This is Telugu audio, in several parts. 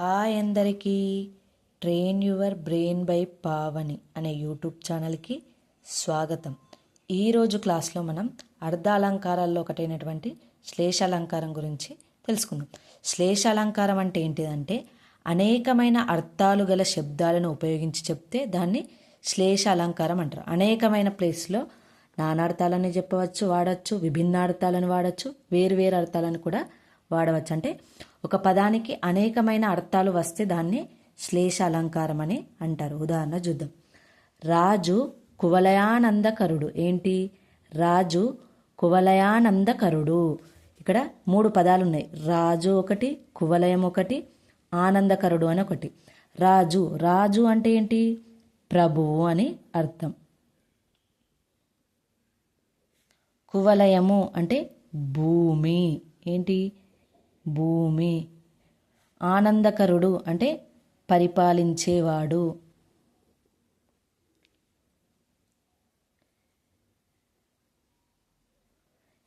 హాయ్ అందరికీ. Train your brain by Pavani అనే యూట్యూబ్ ఛానల్కి స్వాగతం. ఈరోజు క్లాస్లో మనం అర్ధాలంకారాల్లో ఒకటైనటువంటి శ్లేషాలంకారం గురించి తెలుసుకుందాం. శ్లేషాలంకారం అంటే ఏంటిదంటే అనేకమైన అర్థాలు గల శబ్దాలను ఉపయోగించి చెప్తే దాన్ని శ్లేష అలంకారం అంటారు. అనేకమైన ప్లేస్లో నానార్థాలని చెప్పవచ్చు వాడచ్చు విభిన్న అర్థాలను వాడచ్చు వేరు వేరు అర్థాలను కూడా వాడవచ్చు అంటే ఒక పదానికి అనేకమైన అర్థాలు వస్తే దాన్ని శ్లేష అలంకారం అని అంటారు. ఉదాహరణ చూద్దాం. రాజు కువలయానందకరుడు. ఏంటి? రాజు కువలయానందకరుడు. ఇక్కడ మూడు పదాలు ఉన్నాయి రాజు ఒకటి కువలయం ఒకటి ఆనందకరుడు అని ఒకటి. రాజు రాజు అంటే ఏంటి? ప్రభువు అని అర్థం. కువలయము అంటే భూమి. ఏంటి? భూమి. ఆనందకరుడు అంటే పరిపాలించేవాడు.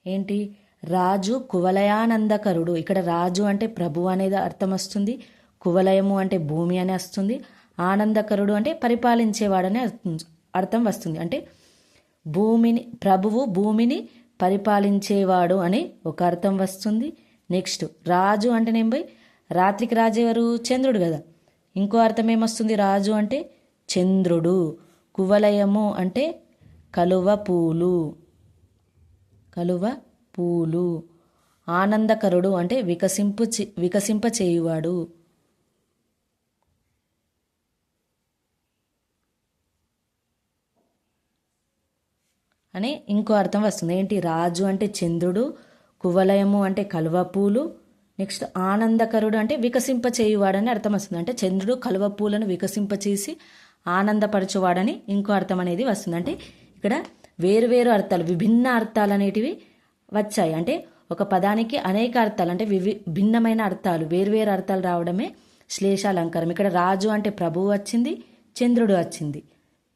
ఏంటి? రాజు కువలయానందకరుడు. ఇక్కడ రాజు అంటే ప్రభు అనేది అర్థం వస్తుంది. కువలయము అంటే భూమి అని వస్తుంది. ఆనందకరుడు అంటే పరిపాలించేవాడని అర్థం అర్థం వస్తుంది. అంటే భూమిని ప్రభువు భూమిని పరిపాలించేవాడు అని ఒక అర్థం వస్తుంది. నెక్స్ట్ రాజు అంటేనేం పోయి రాత్రికి రాజు ఎవరు? చంద్రుడు కదా. ఇంకో అర్థం ఏమొస్తుంది? రాజు అంటే చంద్రుడు. కువలయము అంటే కలువ పూలు. కలువ పూలు. ఆనందకరుడు అంటే వికసింపు వికసింప చేయువాడు. అని ఇంకో అర్థం వస్తుంది. ఏంటి? రాజు అంటే చంద్రుడు కువలయము అంటే కలువ పూలు నెక్స్ట్ ఆనందకరుడు అంటే వికసింప చేయువాడని అర్థం వస్తుంది అంటే చంద్రుడు కలువ పూలను వికసింపచేసి ఆనందపరచువాడని ఇంకో అర్థం అనేది వస్తుంది. అంటే ఇక్కడ వేరు వేరు అర్థాలు విభిన్న అర్థాలు అనేటివి వచ్చాయి. అంటే ఒక పదానికి అనేక అర్థాలు అంటే వివి భిన్నమైన అర్థాలు వేరువేరు అర్థాలు రావడమే శ్లేషాలంకారం ఇక్కడ రాజు అంటే ప్రభువు వచ్చింది చంద్రుడు వచ్చింది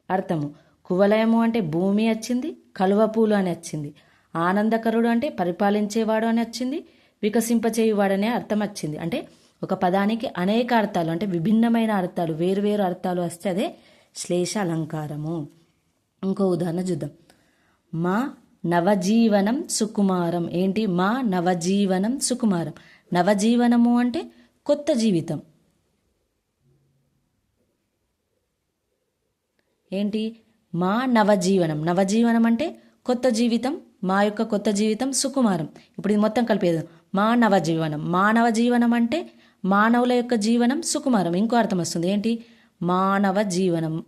అర్థము. కువలయము అంటే భూమి వచ్చింది కలువ పూలు అని వచ్చింది. ఆనందకరుడు అంటే పరిపాలించేవాడు అని వచ్చింది వికసింపచేయువాడనే అర్థం వచ్చింది. అంటే ఒక పదానికి అనేక అర్థాలు అంటే విభిన్నమైన అర్థాలు వేరువేరు అర్థాలు వస్తే అదే శ్లేష అలంకారము. ఇంకో ఉదాహరణ చూద్దాం. మా నవజీవనం సుకుమారం. ఏంటి? మా నవజీవనం సుకుమారం. నవజీవనము అంటే కొత్త జీవితం. ఏంటి? మా నవజీవనం. నవజీవనం అంటే కొత్త జీవితం మా యొక్క కొత్త జీవితం సుకుమారం. ఇప్పుడు ఇది మొత్తం కలిపేది మానవ జీవనం. మానవ జీవనం అంటే మానవుల యొక్క జీవనం సుకుమారం. ఇంకో అర్థం వస్తుంది. ఏంటి? మానవ జీవనం.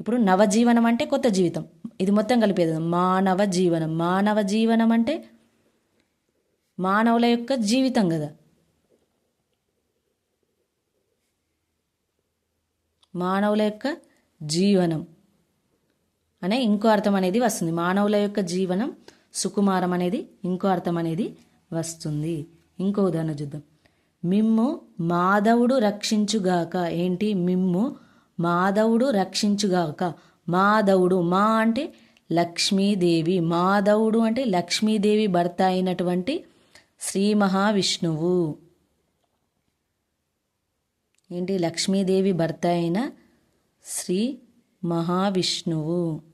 ఇప్పుడు నవజీవనం అంటే కొత్త జీవితం. ఇది మొత్తం కలిపేది మానవ జీవనం. మానవ జీవనం అంటే మానవుల యొక్క జీవితం కదా. మానవుల యొక్క జీవనం. అనే ఇంకో అర్థం అనేది వస్తుంది. మానవుల యొక్క జీవనం సుకుమారం అనేది ఇంకో అర్థం అనేది వస్తుంది. ఇంకో ఉదాహరణ చూద్దాం. మిమ్ము మాధవుడు రక్షించుగాక. ఏంటి? మిమ్ము మాధవుడు రక్షించుగాక. మాధవుడు మా అంటే లక్ష్మీదేవి. మాధవుడు అంటే లక్ష్మీదేవి భర్త అయినటువంటి శ్రీ మహావిష్ణువు. ఏంటి? లక్ష్మీదేవి భర్త అయిన శ్రీ మహావిష్ణువు.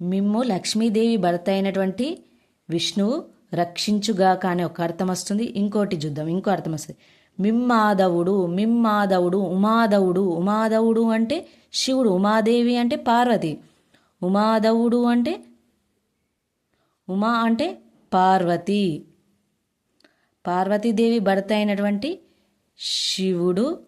మిమ్ము లక్ష్మీదేవి భర్త అయినటువంటి విష్ణువు రక్షించుగాక అనే ఒక అర్థం వస్తుంది. ఇంకోటి చూద్దాం. ఇంకో అర్థం వస్తుంది. మిమ్మాధవుడు మిమ్మాధవుడు ఉమాధవుడు ఉమాధవుడు అంటే శివుడు ఉమాదేవి అంటే పార్వతి. ఉమాధవుడు అంటే ఉమా అంటే పార్వతి. పార్వతీదేవి భర్త అయినటువంటి శివుడు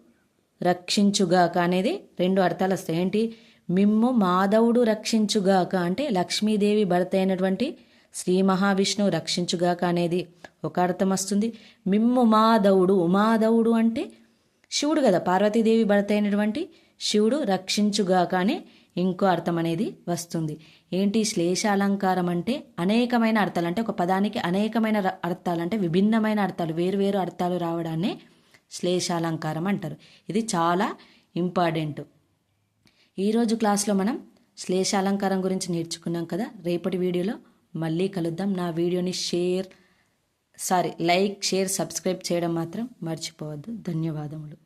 రక్షించుగాక అనేది రెండు అర్థాలు వస్తాయి. ఏంటి? మిమ్ము మాధవుడు రక్షించుగాక అంటే లక్ష్మీదేవి భర్త అయినటువంటి శ్రీ మహావిష్ణువు రక్షించుగాక అనేది ఒక అర్థం వస్తుంది. మిమ్ము మాధవుడు ఉమాధవుడు అంటే శివుడు కదా పార్వతీదేవి భర్త అయినటువంటి శివుడు రక్షించుగాక అని ఇంకో అర్థం అనేది వస్తుంది. ఏంటి శ్లేష అలంకారం అంటే అనేకమైన అర్థాలు అంటే ఒక పదానికి అనేకమైన అర్థాలు అంటే విభిన్నమైన అర్థాలు వేరు అర్థాలు రావడాన్ని శ్లేషాలంకారం అంటారు. ఇది చాలా ఇంపార్టెంట్. ఈరోజు క్లాస్లో మనం శ్లేషాలంకారం గురించి నేర్చుకున్నాం కదా. రేపటి వీడియోలో మళ్ళీ కలుద్దాం. నా వీడియోని share sorry like share subscribe చేయడం మాత్రం మర్చిపోవద్దు. ధన్యవాదములు.